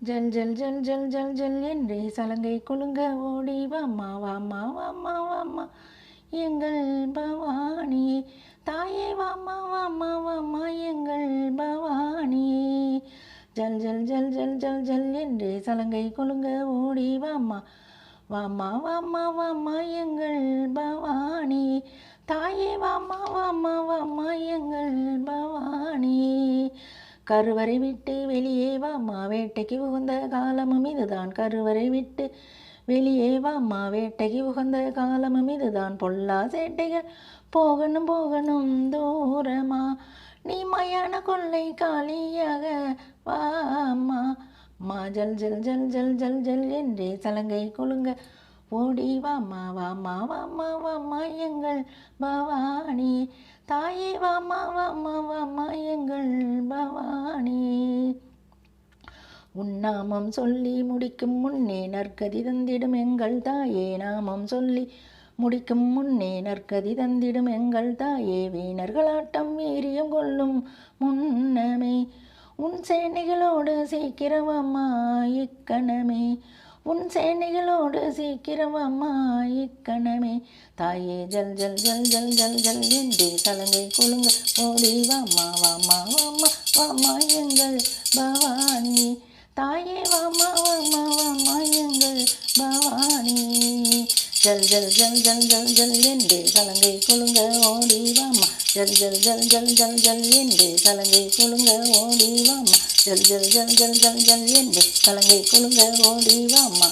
ஜல் ஜல் ஜல் ஜல் ஜல் ஜல் என்றே சலங்கை குலுங்க ஓடி வாமா வாமா வாமா வாமா எங்கள் பவானியே தாயே வாமா வாமா வாமா எங்கள் பவானியே ஜல் ஜல் ஜல் ஜல் ஜல் ஜல் என்றே சலங்கை குலுங்க ஓடி வாமா வாமா வாமா வாமா எங்கள் பவானியே தாயே வாமா வாமா வா கருவறை விட்டு வெளியே வாம்மா வேட்டைக்கு உகந்த காலமும் இதுதான். கருவறை விட்டு வெளியே வாம்மா வேட்டைக்கு உகந்த காலமும் இதுதான். பொல்லா சேட்டைகள் போகணும் போகணும் தூரமா? நீ மயான கொள்ளை காலியாக வாம்மா மா ஜல் ஜல் ஜல் ஜல் ஜல் ஜல் என்றே சலங்கை கொழுங்க ஓடி வாமா வாமா வாமா வாமா எங்கள் பவானி. தாயே வாமா வாமா வாமா உன்னாமம் சொல்லி முடிக்கும் முன்னே நற்கதி தந்திடும் எங்கள் தாயே. நாமம் சொல்லி முடிக்கும் முன்னே நற்கதி தந்திடும் எங்கள் தாயே. வீணர்களாட்டம் வீரியம் கொள்ளும் முன்னமே உன் சேனைகளோடு சீக்கிரமம்மா இக்கணமே. உன் சேனைகளோடு சீக்கிரமம்மா இக்கணமே. தாயே ஜல் ஜல் ஜல் ஜல் ஜல் ஜல் என்று சலங்கை குலுங்க ஓடி வாமா வாமா வாமா வாமா எங்கள் பவானி. தாயே வாம்மா வாம்மா வாம்மா எங்கள் பவானி ஜல் ஜல் ஜல் ஜல் ஜல் ஜல் என்று சலங்கை குலுங்க ஓடி வாமா ஜல் ஜல் ஜல் ஜல் ஜல் ஜல் என்று சலங்கை குலுங்க ஓடி வாமா ஜல் ஜல் ஜல் ஜல் ஜல் ஜல் என்று சலங்கை குலுங்க ஓடி வாமா